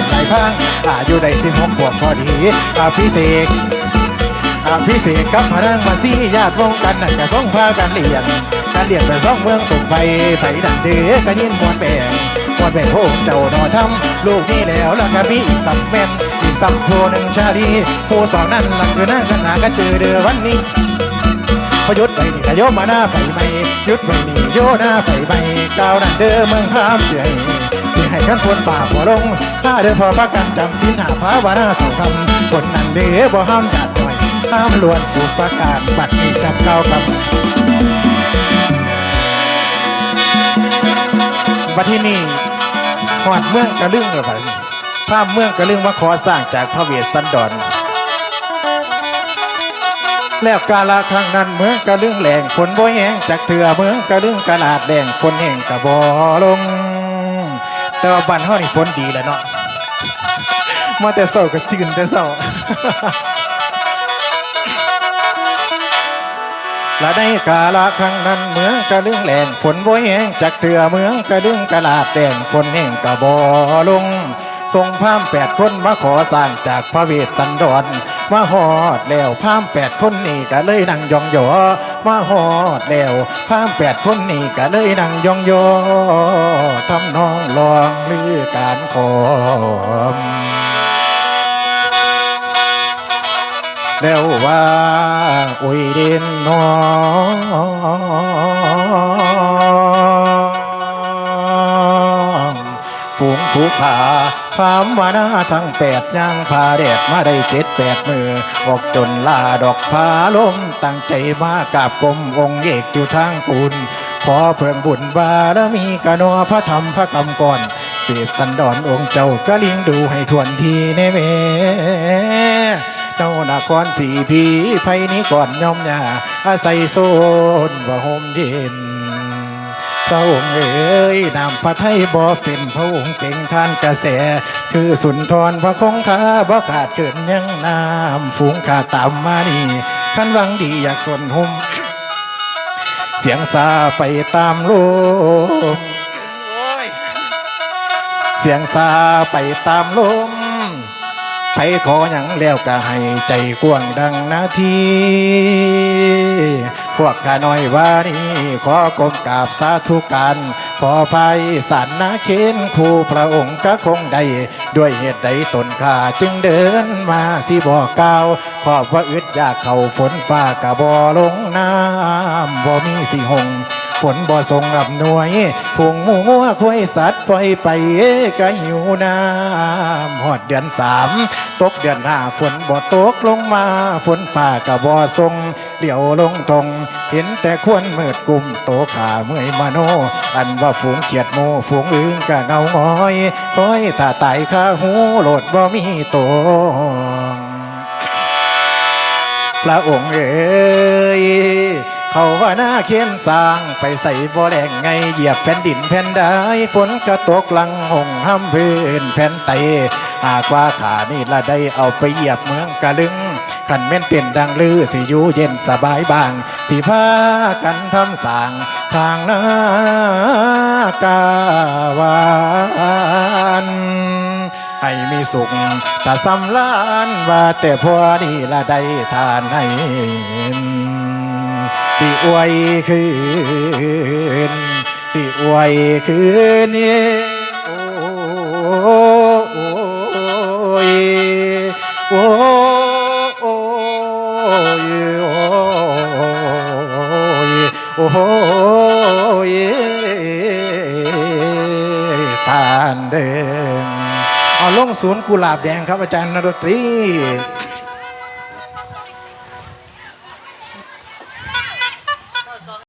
นไหลพังอายุได้สิบหกขวบพอดีอาพิเศษอาพิเศษกับพนังมาซี่ญาติวงกันนั่นก็ส่งพากันเลี้ยงการเลี้ยงไปซ่องเมืองตกไปไปดันเดือก็ยินมวนแบ่งมวนแบ่งโฮมเจ้าหนอทำลูกนี่แล้วแล้วก็มีอีกสัมแม่นอีกสัมโพหนึ่งชาดีผู้สองนั่นหลักคือนั่งกันหากันเจอเดือวันนี้พยุดไปนี่ขยมมาหน้าไปไม่ยุดไปนี่โยหน้าไปไม่ก้าวนั่นเด้อเมืองพามเสีย ให้กันฝนป่าบ่ลงถ้าเดินพอพักกันจำสินหาพาวานาสองคำคนนั้นเด้อบ่ห้ามดัดหน่อยห้ามลวนสู่ประกาศบัดนี้จับเก้ากับบัดที่นี่หอดเมืองกระลึงเลยบัดนี้ภาพเมืองกระลึงว่าขอสร้างจากพระเวสสันดรแล้วกาลาครั้งนั้นเมืองกระลึงแหลงฝนบ่แห้งจากเถื่อเมืองกระลึงกระลาดแดงฝนแห้งกระบอลง แต่ว่าบ้านเฮานี่ฝนดีแหล้วเนาะมาแต่เศร้าก็จืนแต่เศร้าและในกาละครั้งนั้นเมืองกระลึงแหลงฝนบ่แห้งจากเถื่อเมืองกระลึงกระลาดแดงฝนแห้งกระบอลง ทรงพามแปดคนมาขอสร้างจากพระเวสสันดรมาหอดแล้วพามแปดคนนี่ก็เลยนั่งยองยอ มาหอดแล้วพามแปดคนนี่ก็เลยนั่งยองยอทำนองลองลือการขอมแล้วว่าอุยดินนองฝูงผูผา พามวานาทั้งแปดย่างพาแดดมาได้เจ็ดแปดมือออกจนลาดอกพาลมตั้งใจมากราบกรมองค์เอกอยู่ทางกุลขอเพิ่งบุญบารมีกนอพระธรรมพระกรรมก่อนเปรตสันดอนองค์เจ้ากะลิงดูให้ทวนทีเนเมเจ้านครสีพีไพนี้ก่อนย่อมยาอาศัยโซนบ่ห่มเย็น พระองค์เอ๋ยนามพระไทยบ่เป็นพระองค์เก่งท่านกระแส คือสุนทรพระคงคาบ่ขาดเกินยังนามฝูงขาตามมานี่ขันวังดีอยากส่วนหุมเสียงซาไปตามลมเสียงซาไปตามลมไปขออย่างแล้วก็ให้ใจกว้างดังนาที พวกข้าน้อยว่านี้ขอกลมกราบสาธุกัน ขอภัยสันนาเคนคู่พระองค์ก็คงได้ด้วยเหตุใดตนข้าจึงเดินมาสิบอกกล่าวขอบว่าอึดอยากเข้าฝนฟ้ากะบ่ลงน้ำบ่มีสิหงฝนบ่ทรงอำนวยฝูงมูงัวควายสัตว์ปล่อยไปก็หิวน้ำหอดเดือนสามตกเดือนห้าฝนบ่ตกลงมา ฝนฟ้าก็บ่ทรงเดี่ยวลงทงเห็นแต่ควรมืดกุมโตขาเมื่อยมโนอันว่าฝูงเขียดโมฝูงอึงก็เงาง้อยคอยถ้าตายข้าหูโหลดบ่มีตงพระองค์เอ๋ยเขาว่าหน้าเขียนสร้างไปใส่บ่แรงไงเหยียบแผ่นดินแผ่นได้ฝนก็ตกลังหงห้ำพื้นแผ่นไตหากว่าขานี่ละได้เอาไปเหยียบเมืองกะลึงขันแม่นเป็นดังลือสิอยู่เย็นสบายบาง ที่พากันทำสร้างทางนากาวานให้มีสุขถ้าสำลานว่าแต่พอดีละได้ทานให้ที่อวยคืนที่อวยคืนนี่ โอ้ยทานเดินเอาลงศูนย์กุหลาบแดงครับอาจารย์นรตรี